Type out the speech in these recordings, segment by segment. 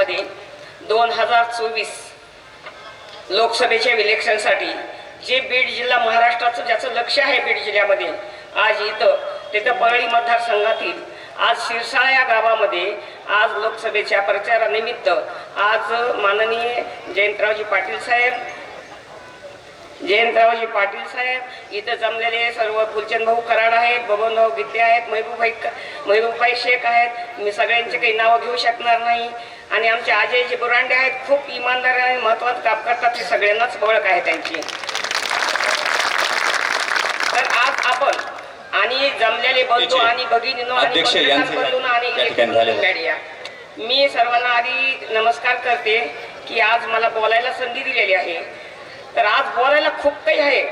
जिल्ह्यामध्ये दोन हजार चोवीस लोकसभेच्या इलेक्शनसाठी जे बीड जिल्हा महाराष्ट्राचं ज्याचं लक्ष आहे बीड जिल्ह्यामध्ये आज इथं तिथं परळी मतदारसंघातील आज शिरसाळा या गावामध्ये आज लोकसभेच्या प्रचारानिमित्त आज माननीय जयंतरावजी पाटील साहेब जयंतरावजी पाटील साहेब इथं जमलेले सर्व फुलचंद भाऊ कराड आहेत बबन भाऊ आहेत महबूबाई महबूबाई शेख आहेत मी सगळ्यांचे काही नावं घेऊ शकणार नाही. आणि आमचे अजयजी बुरांडे आहेत खूप इमानदार आणि महत्वाचं काम करतात ते सगळ्यांनाच ओळख आहे त्यांची. तर आज आपण आणि जमलेले बंधू आणि भगिनीनो आणि मी सर्वांना आधी नमस्कार करते की आज मला बोलायला संधी दिलेली आहे. तर आज बोलायला खूप काही आहे.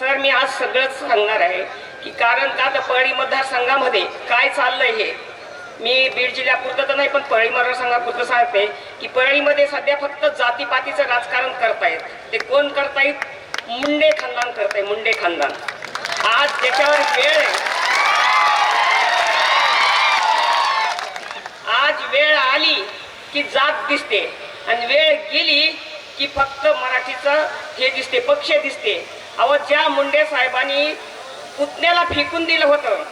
सर मी आज सगळंच सांगणार आहे की कारण का तर परळी मतदारसंघामध्ये काय चाललंय हे? मी बीड जिल्ह्यापुरतं तर नाही पण परळी मतदारसंघापुरतं सांगते की परळीमध्ये सध्या फक्त जातीपातीचं राजकारण करतायत. ते कोण करतायत? मुंडे खानदान करताय मुंडे खानदान. आज त्याच्यावर वेळ आहे आज वेळ आली की जात दिसते. आणि वेळ गेली की फक्त मराठीचं हे दिसते पक्ष दिसते. अहो ज्या मुंडे साहेबांनी पुतण्याला फेकून दिलं होतं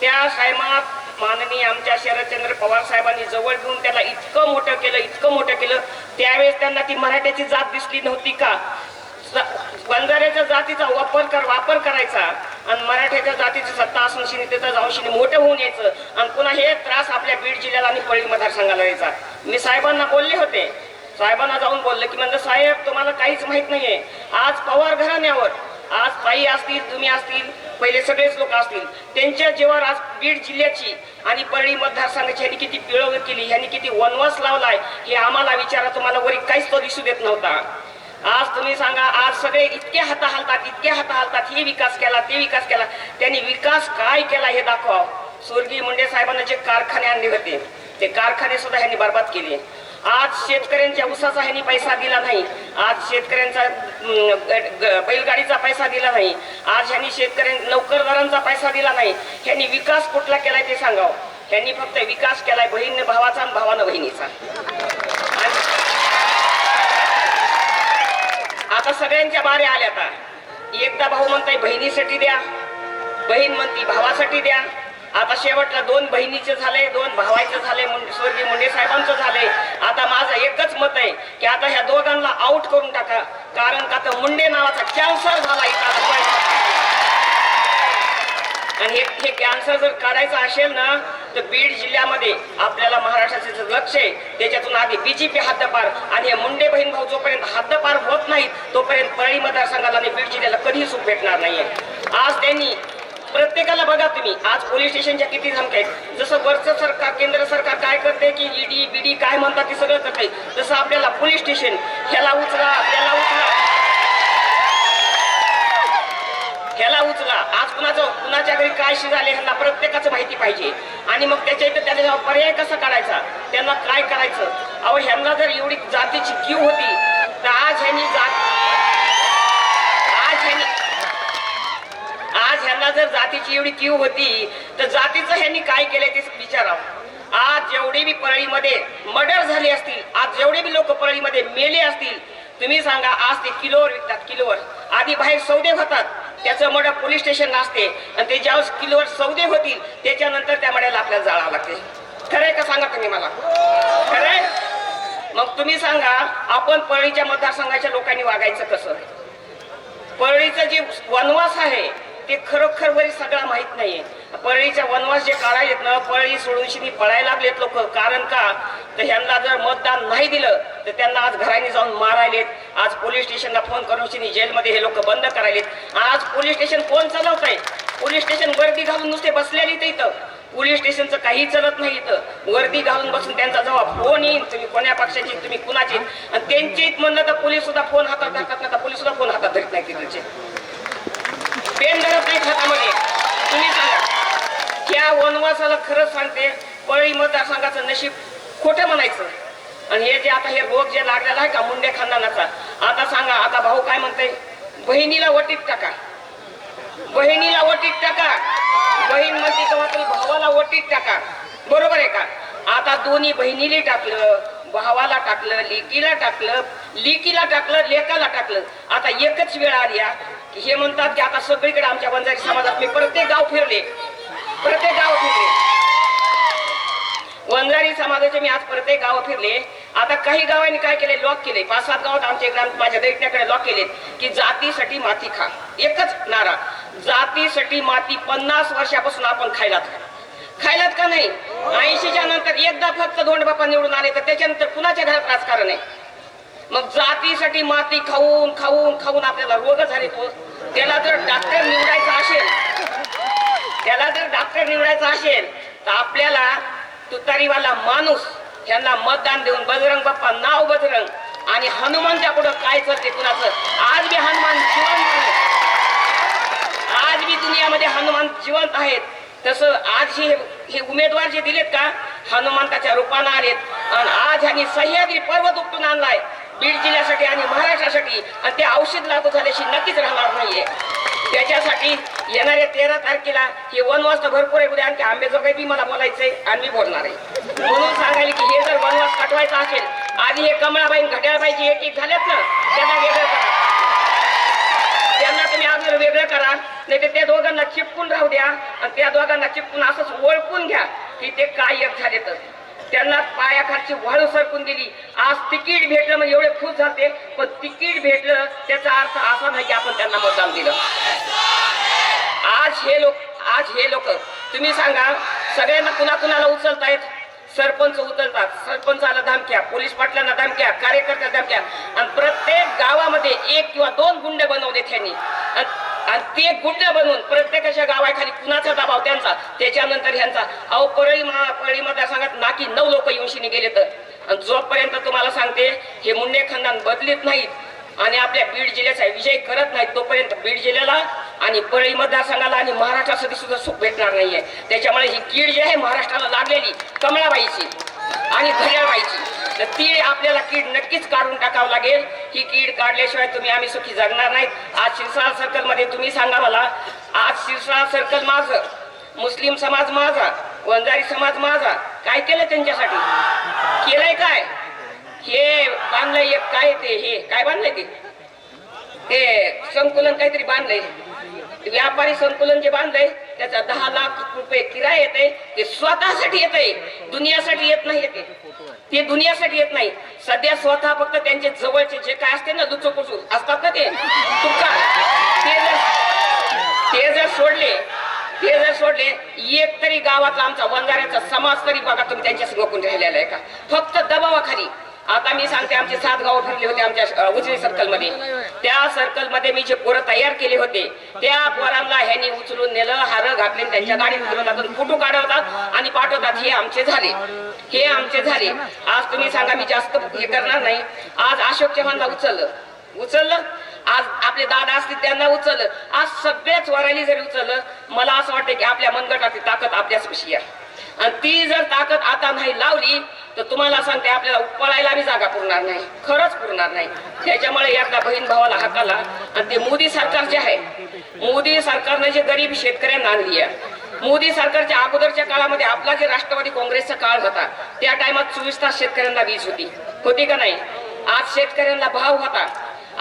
त्या साहेबांना माननीय आमच्या शरदचंद्र पवार साहेबांनी जवळ घेऊन त्याला इतकं मोठं केलं इतकं मोठं केलं. त्यावेळेस त्यांना ती मराठ्याची जात दिसली नव्हती का? बंजाऱ्याच्या जातीचा वापर कर वापर करायचा. आणि मराठ्याच्या जातीची सत्ता असून शिनी त्याचा जाऊन शिनी मोठं होऊन यायचं. आणि पुन्हा हे त्रास आपल्या बीड जिल्ह्याला आणि पळी मतदारसंघाला यायचा मी साहेबांना बोलले होते. साहेबांना जाऊन बोलले की म्हणजे साहेब तुम्हाला काहीच माहीत नाहीये. आज पवार घराण्यावर आज ताई असतील तुम्ही असतील पहिले सगळेच लोक असतील. त्यांच्या जीवावर आज बीड जिल्ह्याची आणि परळी मतदारसंघाची ह्यांनी किती पिळवणूक केली ह्यांनी किती वनवास लावलाय हे आम्हाला विचारा तुम्हाला वरी काहीच तो दिसू देत नव्हता. आज तुम्ही सांगा आज सगळे इतके हाता हालतात इतके हाता हालतात हे विकास केला ते विकास केला. त्यांनी विकास काय केला हे दाखवा. स्वर्गीय मुंडे साहेबांना जे कारखाने आणले होते ते कारखाने सुद्धा ह्यांनी बर्बाद केले. आज शेतकऱ्यांच्या उसाचा ह्यांनी पैसा दिला नाही. आज शेतकऱ्यांचा ग- ग- बैलगाडीचा पैसा दिला नाही. आज ह्यांनी शेतकऱ्यां नोकरदारांचा पैसा दिला नाही. ह्यांनी विकास कुठला केलाय ते सांगावं. ह्यांनी फक्त विकास केलाय बहिणीने भावाचा आणि भावानं बहिणीचा. आणि आता सगळ्यांच्या बारे आल्या आता एकदा भाऊ म्हणताय बहिणीसाठी द्या. बहीण म्हणती भावासाठी द्या. आता शेवटला दोन बहिणीचे झाले दोन भावाचे झाले स्वर्गीय मुंडे साहेबांचं झाले आता माझं एकच मत आहे की आता ह्या दोघांना आउट करून टाका. कारण का तर मुंडे नावाचा कॅन्सर झाला आणि हे हे कॅन्सर जर काढायचं असेल ना तर बीड जिल्ह्यामध्ये आपल्याला महाराष्ट्राचे जे लक्ष आहे त्याच्यातून आधी बीजेपी हद्दपार आणि हे मुंडे बहीण भाऊ जोपर्यंत हद्दपार होत नाहीत तोपर्यंत परळी मतदारसंघाला आणि बीड जिल्ह्याला कधीही सुख भेटणार नाहीये. आज त्यांनी प्रत्येकाला बघा तुम्ही. आज पोलीस स्टेशनच्या किती धमक्या आहेत. जसं वरचं सरकार केंद्र सरकार काय करते की ईडी बीडी काय म्हणतात ते सगळं करते तसं आपल्याला पोलीस स्टेशन ह्याला उचला त्याला उचला. ह्याला उचला. आज कुणाचं कुणाच्या घरी काय झाले ह्यांना प्रत्येकाचं माहिती पाहिजे. आणि मग त्याच्या इथं त्याला पर्याय कसा काढायचा? त्यांना काय करायचं? अहो ह्यांना जर एवढी जातीची क्यू होती तर आज ह्यांनी जात आज ह्यांनी आज ह्यांना जर जातीची एवढी कीव होती तर जातीचं ह्यांनी काय केलंय ते विचारावं. आज जेवढे बी परळीमध्ये मर्डर झाले असतील आज जेवढे बी लोक परळीमध्ये मेले असतील तुम्ही सांगा आज ते किलोवर विकतात किलोवर. आधी बाहेर सौदे होतात त्याचं मड पोलीस स्टेशन असते आणि ते ज्यावेळेस किलोवर सौदे होतील त्याच्यानंतर त्या मड्याला आपल्याला जाळावं लागते. खरंय का सांगा तुम्ही मला? खरंय मग तुम्ही सांगा आपण परळीच्या मतदारसंघाच्या लोकांनी वागायचं कसं? परळीचं जे वनवास आहे ते खरोखर वरी सगळा माहीत नाहीये. परळीच्या वनवास जे काढायलेत ना परळी सोडूनशी पळायला लागलेत लोक. कारण का? तर ह्यांना जर मतदान नाही दिलं तर त्यांना आज घराने जाऊन मारायलेत. आज पोलीस स्टेशनला फोन करून शिनी जेलमध्ये हे लोक बंद करायलेत. आज पोलीस स्टेशन कोण चालवत आहे पोलीस स्टेशन गर्दी घालून नुसते बसलेले ते इथं. पोलीस स्टेशनचं काही चलत नाही इथं. वर्दी घालून बसून त्यांचा जेव्हा फोन येईल तुम्ही कोण्या पक्षाची तुम्ही कुणाची? आणि त्यांची म्हणलं तर पोलीस सुद्धा फोन हातात धरतात नाही तर पोलीस सुद्धा फोन हातात धरत नाही तिथलचे पेन धरत नाही हातामध्ये तुम्ही सांगा. त्या वनवासाला खरंच सांगते पळी मतदारसंघाचं नशीब खोटं म्हणायचं. आणि हे जे आता हे रोग जे लागलेला आहे का मुंडे खानदानाचा आता सांगा आता भाऊ काय म्हणते बहिणीला वटीत टाका बहिणीला वटीत टाका बहीण म्हणते तेव्हा तरी भावाला वटीत टाका बरोबर आहे का? आता दोन्ही बहिणीला टाकलं भावाला टाकलं लेकीला टाकलं लेकीला टाकलं लेकाला टाकलं. आता एकच वेळ आली हे म्हणतात की आता सगळीकडे आमच्या बंजारी समाजात मी प्रत्येक गाव फिरले. प्रत्येक गाव फिरले. वंजारी समाजाचे मी आज प्रत्येक गाव फिरले. आता काही गावांनी काय केले? लॉक केले. पाच सात गावात आमच्या ग्राम माझ्या दैत्याकडे लॉक केले की जातीसाठी माती खा. एकच नारा. जातीसाठी माती पन्नास वर्षापासून आपण खायलात का? खायलात का नाही? ऐंशीच्या नंतर एकदा फक्त धोंड बापा निवडून आले तर त्याच्यानंतर कुणाच्या घरात राजकारण आहे? मग जातीसाठी माती खाऊन खाऊन खाऊन आपल्याला रोग झाले तो. त्याला जर डॉक्टर निवडायचा असेल त्याला जर डॉक्टर निवडायचा असेल तर आपल्याला तुतारीवाला माणूस यांना मतदान देऊन बजरंग बाप्पा नाव बजरंग आणि हनुमानच्या पुढं काय चालते कुणाचं? आज बी हनुमान जिवंत आज बी दुनियामध्ये हनुमान जिवंत आहेत. तसं आज हे हे उमेदवार जे दिलेत का हनुमंताच्या रूपानं आलेत. आणि आज ह्यांनी सह्याद्री पर्वत उपटून आणलाय. बीड जिल्ह्यासाठी आणि महाराष्ट्रासाठी. आणि ते औषध लागू झाल्याशी नक्कीच राहणार नाहीये. त्याच्यासाठी येणाऱ्या तेरा तारखेला हे वनवास तर भरपूर आहे. उद्या आणखी आंबेजोगाई बी मला बोलायचंय आणि मी बोलणार आहे. म्हणून सांगायला की हे जर वनवास पाठवायचा असेल आधी हे कमळाबाई घड्याळबाईची एक एक झाल्यात ना त्यांना वेगळं करा. त्यांना तुम्ही अजून वेगळं करा. नाही तर त्या दोघांना चिपकून राहू द्या आणि त्या दोघांना चिपकून असंच ओळखून घ्या की ते काय एक झाले तर त्यांना पायाखालची वाळू सरकून दिली. आज तिकीट भेटलं म्हणजे एवढे खुश झाले. पण तिकीट भेटलं त्याचा अर्थ असा नाही की आपण त्यांना मतदान दिलं. आज हे लोक आज हे लोक तुम्ही सांगा सगळ्यांना कुणा कुणाला उचलतायत? सरपंच उचलतात. सरपंचाला धमक्या पोलीस पाटलांना धमक्या कार्यकर्त्या धमक्या. आणि प्रत्येक गावामध्ये एक किंवा दोन गुंड बनवले त्यांनी आणि ते गुंड बनवून प्रत्येकाच्या गावाखाली कुणाचा दबाव त्यांचा त्याच्यानंतर ह्यांचा. अहो परळी मा- परळी मतदारसंघात नाकी नऊ लोक येऊनशिनी गेले तर आणि जोपर्यंत तुम्हाला सांगते हे मुंडे खानदान बदलीत नाहीत आणि आपल्या बीड जिल्ह्याचा विजय करत नाहीत तोपर्यंत बीड जिल्ह्याला आणि परळी मतदारसंघाला आणि महाराष्ट्रासाठी सुद्धा सुख भेटणार नाहीये. त्याच्यामुळे ही कीड जी आहे महाराष्ट्राला लागलेली कमळाबाईची आणि घड्याळबाईची तर ती आपल्याला कीड नक्कीच काढून टाकावं लागेल. ही कीड काढल्याशिवाय तुम्ही आम्ही सुखी जगणार नाहीत. आज शिरसाळ सर्कलमध्ये तुम्ही सांगा मला. आज शिरसाळ सर्कल माझं मुस्लिम समाज माझा वंजारी समाज माझा काय केलं त्यांच्यासाठी? केलंय काय? हे बांधलंय एक काय ते? हे काय बांधलंय ते? ते संकुलन काहीतरी बांधलंय. व्यापारी संकुलन जे बांधलंय त्याचा दहा लाख रुपये किराया येते ते स्वतःसाठी येत आहे दुनियासाठी येत नाही येते ते दुनियासाठी येत नाही. सध्या स्वतः फक्त त्यांचे जवळचे जे काय असते ना दुचकुचू असतात ना ते? तुका. ते जर ते जर सोडले ते जर सोडले एक तरी गावातला आमचा वंजाऱ्याचा समाज तरी बघा तुम्ही त्यांच्या संगोकून राहिलेला आहे का? फक्त दबावाखाली. आता मी सांगते आमचे सात गाव फिरले होते आमच्या अ, उजनी सर्कलमध्ये. त्या सर्कलमध्ये मी जे पोरं तयार केले होते त्या पोरांना ह्यांनी उचलून नेलं हार घातले त्यांच्या गाडीत फिरवतात फोटो काढवतात आणि पाठवतात हे आमचे झाले. हे आमचे झाले. आज तुम्ही सांगा मी जास्त हे करणार नाही. आज अशोक चव्हाणला उचललं. उचललं. आज आपले दादा असतील त्यांना उचललं. आज सगळ्याच वराली जरी उचललं मला असं वाटतं की आपल्या मनगटाची ताकद आपल्याच विषयी आहे. आणि ती जर ताकद आता नाही लावली तर तुम्हाला सांगते आपल्याला उपळायला बी जागा पुरणार नाही. खरंच पुरणार नाही. त्याच्यामुळे एकदा बहीण भावाला हाकाला आणि ते मोदी सरकार जे आहे मोदी सरकारने जे गरीब शेतकऱ्यांना आणली आहे मोदी सरकारच्या अगोदरच्या काळामध्ये आपला जे राष्ट्रवादी काँग्रेसचा काळ होता त्या टायमात चोवीस तास शेतकऱ्यांना वीज होती. होती का नाही? आज शेतकऱ्यांना भाव होता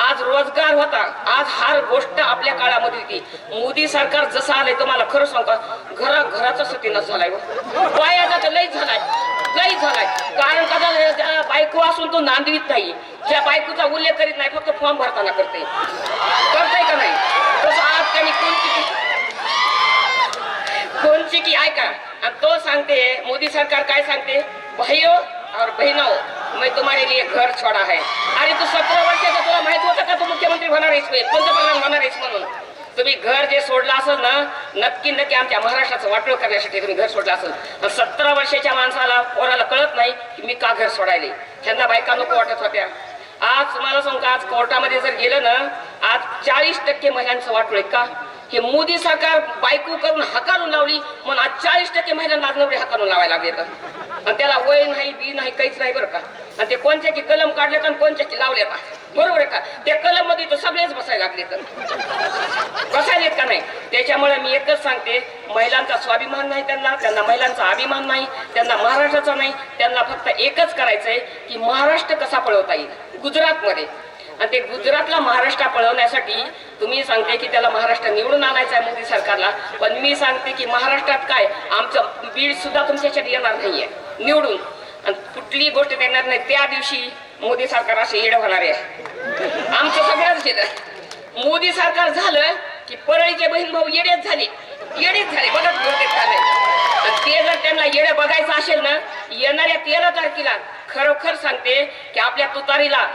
आज रोजगार होता आज हर गोष्ट आपल्या काळामध्ये होती. मोदी सरकार जसं आलंय तुम्हाला खरं सांगा घरा घराचा सतीनच झालाय हो. तर लय झालाय. नाही झालाय. कारण कसा बायको असून तो नांदवीत नाही. ज्या बायकोचा उल्लेख करीत नाही फक्त फॉर्म भरताना करते. करते का नाही? तसं आज त्यांनी कोणती कोणची की ऐका. आणि तो सांगते मोदी सरकार काय सांगते? भाईओ और बहनों मैं तुम्हारे लिए घर छोड़ा है. अरे तू सतरा वर्षाचा तुला माहीत होतं का तू मुख्यमंत्री होणार आहेस? पंतप्रधान होणार आहेस म्हणून? तुम्ही घर जे सोडलं असेल ना नक्की नक्की आमच्या महाराष्ट्राचं वाटोळ करण्यासाठी तुम्ही घर सोडलं असेल. सतरा वर्षाच्या माणसाला पोराला कळत नाही की मी का घर सोडायले. त्यांना बायका नको वाटत होत्या. आज तुम्हाला सांगू का आज कोर्टामध्ये जर गेलं ना आज चाळीस टक्के महिलांचं वाटोळ आहे का? हे मोदी सरकार बायको करून हकारून लावली म्हणून आज चाळीस टक्के महिलांना आज नवरे हकारून लावायला लागले तर आणि त्याला वय नाही बी नाही काहीच नाही बरं का? आणि ते कोणत्या की कलम काढले आणि कोणत्या की लावले का? बरोबर आहे का? त्या कलममध्ये तर सगळेच बसायला लागले तर. बसायलेत का नाही? त्याच्यामुळे मी एकच सांगते महिलांचा स्वाभिमान नाही त्यांना त्यांना महिलांचा अभिमान नाही त्यांना महाराष्ट्राचा नाही त्यांना फक्त एकच करायचंय की महाराष्ट्र कसा पळवता येईल? गुजरातमध्ये. आणि ते गुजरातला महाराष्ट्र पळवण्यासाठी तुम्ही सांगते की त्याला महाराष्ट्र निवडून आणायचा आहे मोदी सरकारला पण मी सांगते की महाराष्ट्रात काय आमचं बीड सुद्धा तुमच्यासाठी येणार नाहीये. निवडून. आणि कुठलीही गोष्ट देणार नाही. त्या दिवशी मोदी सरकार असे येड होणार आहे. आमचं सगळंच येतं मोदी सरकार झालं की परळीचे बहीण भाऊ येडेच झाले. येडेच झाले. बघत बहुतेक झाले ते जर त्यांना येडे बघायचं असेल ना येणाऱ्या तेरा तारखेला खरोखर सांगते की आपल्या तुतारीला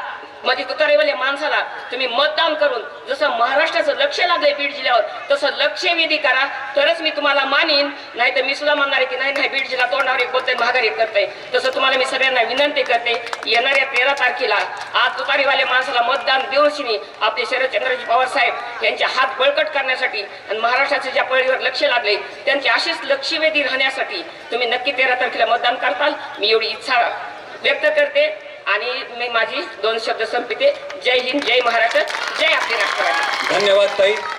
म्हणजे तुकारेवाल्या माणसाला तुम्ही मतदान करून जसं महाराष्ट्राचं लक्ष लागलंय बीड जिल्ह्यावर तसं लक्षवेधी करा. तरच मी तुम्हाला मानीन. नाही तर मी सुद्धा म्हणणार आहे की नाही नाही बीड जिल्हा तोंडावर एक बोलते माघारी करते तसं तुम्हाला मी सगळ्यांना विनंती करते येणाऱ्या तेरा तारखेला आज तुतारीवाल्या माणसाला मतदान देऊन आपले शरदचंद्रजी पवार साहेब यांचे हात बळकट करण्यासाठी आणि महाराष्ट्राचे ज्या पळीवर लक्ष लागले त्यांचे असेच लक्षवेधी राहण्यासाठी तुम्ही नक्की तेरा तारखेला मतदान करताल. मी एवढी इच्छा व्यक्त करते. आणि मी माझी दोन शब्द संपते जय हिंद जय महाराष्ट्र जय आपले राष्ट्रवादी. धन्यवाद ताई.